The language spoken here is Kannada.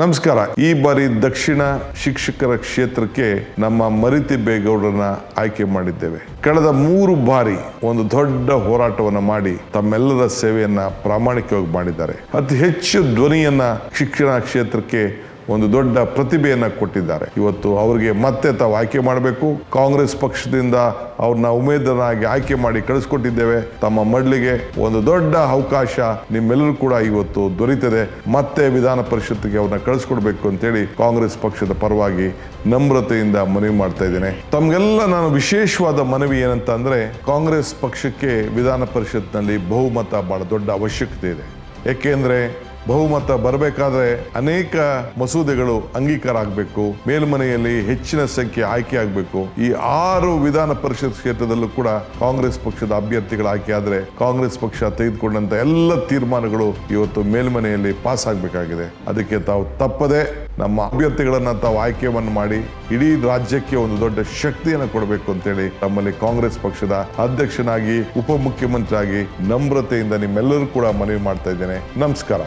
ನಮಸ್ಕಾರ. ಈ ಬಾರಿ ದಕ್ಷಿಣ ಶಿಕ್ಷಕರ ಕ್ಷೇತ್ರಕ್ಕೆ ನಮ್ಮ ಮರಿತಿ ಬೇಗೌಡರನ್ನ ಆಯ್ಕೆ ಮಾಡಿದ್ದೇವೆ. ಕಳೆದ ಮೂರು ಬಾರಿ ಒಂದು ದೊಡ್ಡ ಹೋರಾಟವನ್ನು ಮಾಡಿ ತಮ್ಮೆಲ್ಲರ ಸೇವೆಯನ್ನ ಪ್ರಾಮಾಣಿಕವಾಗಿ ಮಾಡಿದ್ದಾರೆ. ಅತಿ ಹೆಚ್ಚು ಧ್ವನಿಯನ್ನ ಶಿಕ್ಷಣ ಕ್ಷೇತ್ರಕ್ಕೆ ಒಂದು ದೊಡ್ಡ ಪ್ರತಿಭೆಯನ್ನು ಕೊಟ್ಟಿದ್ದಾರೆ. ಇವತ್ತು ಅವರಿಗೆ ಮತ್ತೆ ತಾವು ಆಯ್ಕೆ ಮಾಡಬೇಕು. ಕಾಂಗ್ರೆಸ್ ಪಕ್ಷದಿಂದ ಅವ್ರನ್ನ ಉಮೇದನಾಗಿ ಆಯ್ಕೆ ಮಾಡಿ ಕಳಿಸ್ಕೊಟ್ಟಿದ್ದೇವೆ. ತಮ್ಮ ಮಡ್ಲಿಗೆ ಒಂದು ದೊಡ್ಡ ಅವಕಾಶ ನಿಮ್ಮೆಲ್ಲರೂ ಕೂಡ ಇವತ್ತು ದೊರೀತದೆ. ಮತ್ತೆ ವಿಧಾನ ಪರಿಷತ್ಗೆ ಅವ್ರನ್ನ ಕಳಿಸ್ಕೊಡ್ಬೇಕು ಅಂತೇಳಿ ಕಾಂಗ್ರೆಸ್ ಪಕ್ಷದ ಪರವಾಗಿ ನಮ್ರತೆಯಿಂದ ಮನವಿ ಮಾಡ್ತಾ ಇದ್ದೇನೆ. ತಮಗೆಲ್ಲ ನಾನು ವಿಶೇಷವಾದ ಮನವಿ ಏನಂತ ಕಾಂಗ್ರೆಸ್ ಪಕ್ಷಕ್ಕೆ ವಿಧಾನ ಪರಿಷತ್ನಲ್ಲಿ ಬಹುಮತ ಬಹಳ ದೊಡ್ಡ ಅವಶ್ಯಕತೆ ಇದೆ. ಯಾಕೆಂದ್ರೆ ಬಹುಮತ ಬರಬೇಕಾದ್ರೆ ಅನೇಕ ಮಸೂದೆಗಳು ಅಂಗೀಕಾರ ಆಗಬೇಕು ಮೇಲ್ಮನೆಯಲ್ಲಿ ಹೆಚ್ಚಿನ ಸಂಖ್ಯೆ ಆಯ್ಕೆ ಆಗಬೇಕು ಈ ಆರು ವಿಧಾನ ಪರಿಷತ್ ಕ್ಷೇತ್ರದಲ್ಲೂ ಕೂಡ ಕಾಂಗ್ರೆಸ್ ಪಕ್ಷದ ಅಭ್ಯರ್ಥಿಗಳ ಆಯ್ಕೆ ಆದರೆ ಕಾಂಗ್ರೆಸ್ ಪಕ್ಷ ತೆಗೆದುಕೊಂಡಂತ ಎಲ್ಲ ತೀರ್ಮಾನಗಳು ಇವತ್ತು ಮೇಲ್ಮನೆಯಲ್ಲಿ ಪಾಸ್ ಆಗಬೇಕಾಗಿದೆ ಅದಕ್ಕೆ ತಾವು ತಪ್ಪದೆ ನಮ್ಮ ಅಭ್ಯರ್ಥಿಗಳನ್ನು ತಾವು ಆಯ್ಕೆಯನ್ನು ಮಾಡಿ ಇಡೀ ರಾಜ್ಯಕ್ಕೆ ಒಂದು ದೊಡ್ಡ ಶಕ್ತಿಯನ್ನು ಕೊಡಬೇಕು ಅಂತೇಳಿ ನಮ್ಮಲ್ಲಿ ಕಾಂಗ್ರೆಸ್ ಪಕ್ಷದ ಅಧ್ಯಕ್ಷನಾಗಿ ಉಪಮುಖ್ಯಮಂತ್ರಿ ಆಗಿ ನಮ್ರತೆಯಿಂದ ನಿಮ್ಮೆಲ್ಲರೂ ಕೂಡ ಮನವಿ ಮಾಡ್ತಾ ಇದ್ದೇನೆ. ನಮಸ್ಕಾರ.